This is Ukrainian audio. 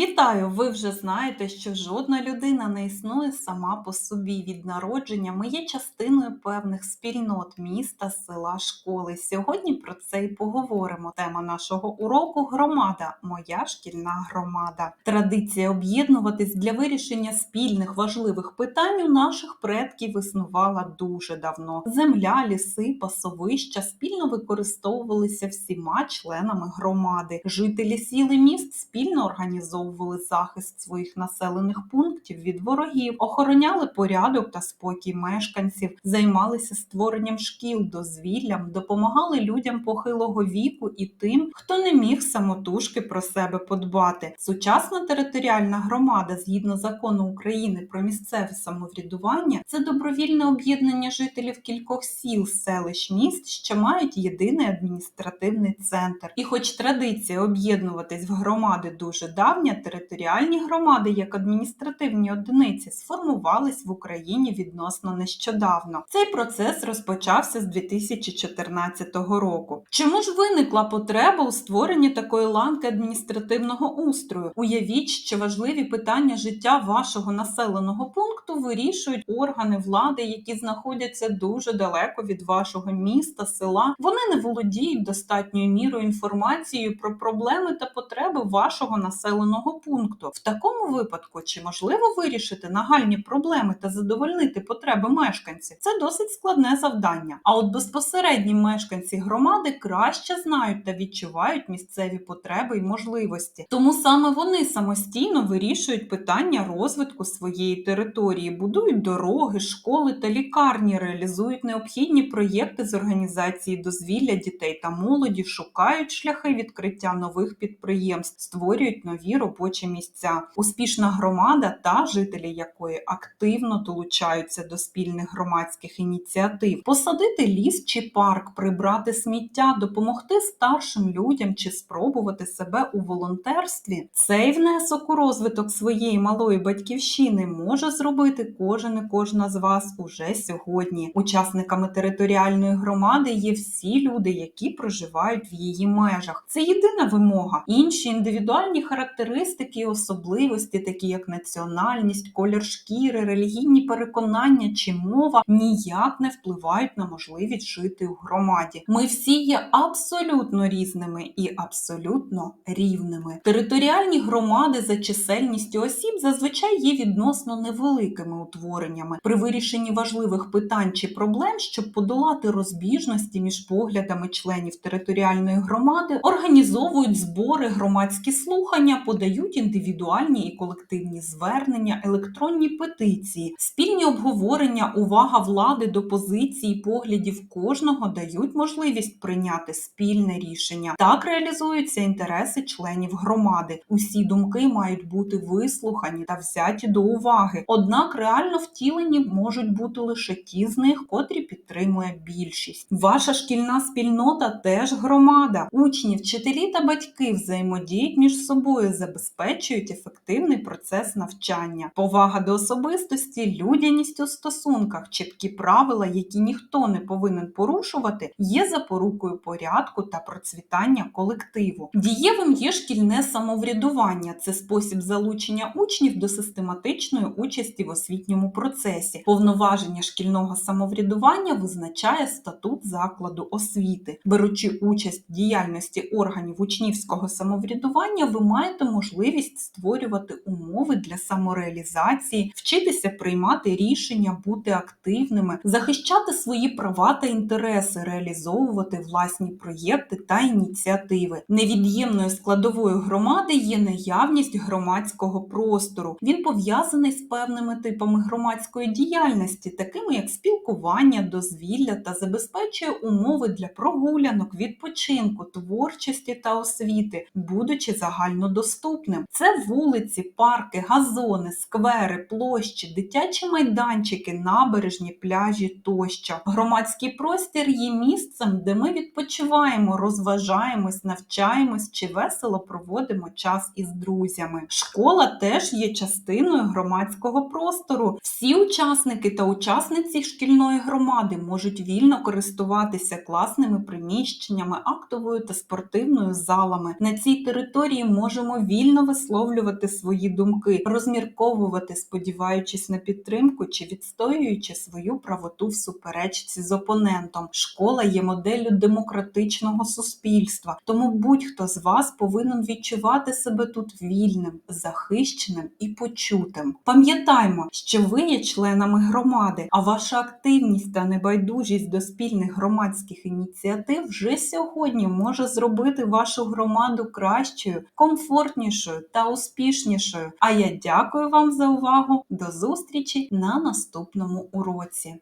від Вітаю! Ви вже знаєте, що жодна людина не існує сама по собі. Від народження ми є частиною певних спільнот міста, села, школи. Сьогодні про це і поговоримо. Тема нашого уроку громада, моя шкільна громада. Традиція об'єднуватись для вирішення спільних важливих питань у наших предків існувала дуже давно. Земля, ліси, пасовища спільно використовувалися всіма членами громади. Жителі сіл і міст спільно організовували захист своїх населених пунктів від ворогів, охороняли порядок та спокій мешканців, займалися створенням шкіл, дозвіллям, допомагали людям похилого віку і тим, хто не міг самотужки про себе подбати. Сучасна територіальна громада, згідно закону України про місцеве самоврядування, це добровільне об'єднання жителів кількох сіл, селищ, міст, що мають єдиний адміністративний центр. І, хоч традиція об'єднуватись в громади дуже давня, територіальні громади як адміністративні одиниці сформувались в Україні відносно нещодавно. Цей процес розпочався з 2014 року. Чому ж виникла потреба у створенні такої ланки адміністративного устрою? Уявіть, що важливі питання життя вашого населеного пункту вирішують органи влади, які знаходяться дуже далеко від вашого міста, села. Вони не володіють достатньою мірою інформацією про проблеми та потреби вашого населеного пункту. В такому випадку чи можливо вирішити нагальні проблеми та задовольнити потреби мешканців? Це досить складне завдання. А от безпосередні мешканці громади краще знають та відчувають місцеві потреби і можливості. Тому саме вони самостійно вирішують питання розвитку своєї території, будують дороги, школи та лікарні, реалізують необхідні проєкти з організації дозвілля дітей та молоді, шукають шляхи відкриття нових підприємств, створюють нові робочі місця. Успішна громада та жителі якої активно долучаються до спільних громадських ініціатив, посадити ліс чи парк, прибрати сміття, допомогти старшим людям чи спробувати себе у волонтерстві. Цей внесок у розвиток своєї малої батьківщини може зробити кожен і кожна з вас уже сьогодні. Учасниками територіальної громади є всі люди, які проживають в її межах. Це єдина вимога. Інші індивідуальні характеристики і особливості, такі як національність, колір шкіри, релігійні переконання чи мова, ніяк не впливають на можливість жити у громаді. Ми всі є абсолютно різними і абсолютно рівними. Територіальні громади за чисельністю осіб зазвичай є відносно невеликими утвореннями. При вирішенні важливих питань чи проблем, щоб подолати розбіжності між поглядами членів територіальної громади, організовують збори, громадські слухання, подають індивідуальні і колективні звернення, електронні петиції, спільні обговорення, увага влади до позиції, поглядів кожного дають можливість прийняти спільне рішення. Так реалізуються інтереси членів громади. Усі думки мають бути вислухані та взяті до уваги. Однак реально втілені можуть бути лише ті з них, котрі підтримує більшість. Ваша шкільна спільнота теж громада. Учні, вчителі та батьки взаємодіють між собою, забезпечують ефективний процес навчання. Повага до особистості, людяність у стосунках, чіткі правила, які ніхто не повинен порушувати, є запорукою порядку та процвітання колективу. Дієвим є шкільне самоврядування. Це спосіб залучення учнів до систематичної участі в освітньому процесі. Повноваження шкільного самоврядування визначає статут закладу освіти. Беручи участь в діяльності органів учнівського самоврядування, ви маєте можливість створювати умови для самореалізації, вчитися приймати рішення, бути активними, захищати свої права та інтереси, реалізовувати власні проєкти та ініціативи. Невід'ємною складовою громади є наявність громадського простору. Він пов'язаний з певними типами громадської діяльності, такими як спілкування, дозвілля та забезпечує умови для прогулянок, відпочинку, творчості та освіти, будучи загальнодоступним. Це вулиці, парки, газони, сквери, площі, дитячі майданчики, набережні, пляжі тощо. Громадський простір є місцем, де ми відпочиваємо, розважаємось, навчаємось чи весело проводимо час із друзями. Школа теж є частиною громадського простору. Всі учасники та учасниці шкільної громади можуть вільно користуватися класними приміщеннями, актовою та спортивною залами. На цій території можемо вільно висловлювати свої думки, розмірковувати, сподіваючись на підтримку чи відстоюючи свою правоту в суперечці з опонентом. Школа є моделлю демократичного суспільства, тому будь-хто з вас повинен відчувати себе тут вільним, захищеним і почутим. Пам'ятаймо, що ви є членами громади, а ваша активність та небайдужість до спільних громадських ініціатив вже сьогодні може зробити вашу громаду кращою, комфортнішою та успішнішою. А я дякую вам за увагу. До зустрічі на наступному уроці.